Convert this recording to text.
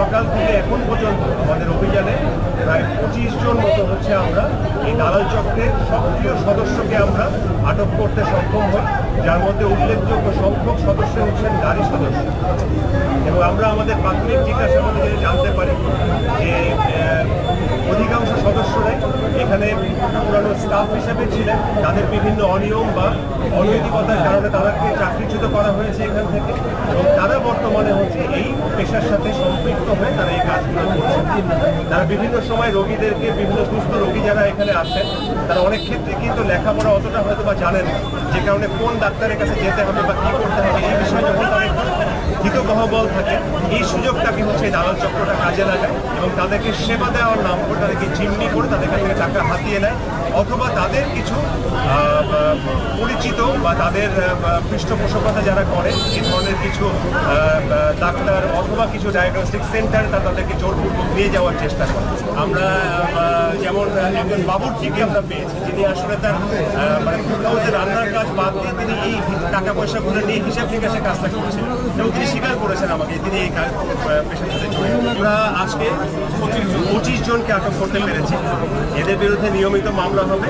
সকাল থেকে এখন পর্যন্ত আমাদের অভিযানে প্রায় পঁচিশ জন মতো হচ্ছে আমরা এই দালাল চক্রের সক্রিয় সদস্যকে আমরা আটক করতে সক্ষম হই, যার মধ্যে উল্লেখযোগ্য সংখ্যক সদস্য হচ্ছেন নারী সদস্য। এবং আমরা আমাদের প্রাথমিক জিজ্ঞাসাবাদে জানতে পারি যে অধিকাংশ সদস্যরাই এখানে পুরানো স্টাফ হিসেবে ছিলেন। তাদের বিভিন্ন অনিয়ম বা অনৈতিকতার কারণে তাদেরকে চাকরিচ্যুত করা হয়েছে এখান থেকে। এবং তারা বর্তমানে হচ্ছে এই পেশার সাথে সম্পৃক্ত তারা এই কাজগুলো করছেন তারা বিভিন্ন সময় রোগীদেরকে, বিভিন্ন সুস্থ রোগী যারা এখানে আসেন, তারা অনেক ক্ষেত্রে কিন্তু লেখাপড়া অতটা হয়তো বা জানেন যে কারণে কোন ডাক্তারের কাছে যেতে হবে বা কী করতে হবে, এই বিষয়ে যখন তাদের হিতবহবল থাকে। এই সুযোগটাকে হচ্ছে এই দালাল চক্রটা কাজে লাগায় এবং তাদেরকে সেবা দেওয়ার নাম করে তাদেরকে জিম্মি করে তাদের কাছ থেকে টাকা হাতিয়ে নেয়, অথবা তাদের কিছু পরিচিত বা তাদের পৃষ্ঠপোষকতা যারা করে এই ধরনের কিছু ডাক্তার অথবা কিছু ডায়াগনস্টিক সেন্টার তারা তাদেরকে জোরপূর্বক নিয়ে যাওয়ার চেষ্টা করে। আমরা যেমন একজন বাবুর্চিকে আমরা পেয়েছি, যিনি আসলে তার মানে কোথাও যে রান্নার কাজ বাদ দিয়ে তিনি এই টাকা পয়সাগুলো নিয়ে হিসাব নিকাশের কাজটা করেছেন এবং তিনি স্বীকার করেছেন আমাকে, তিনি এই কাজ পেশার সাথে জড়িত আমরা আজকে পঁচিশ জনকে আটক করতে পেরেছি। এদের বিরুদ্ধে নিয়মিত মামলা হবে।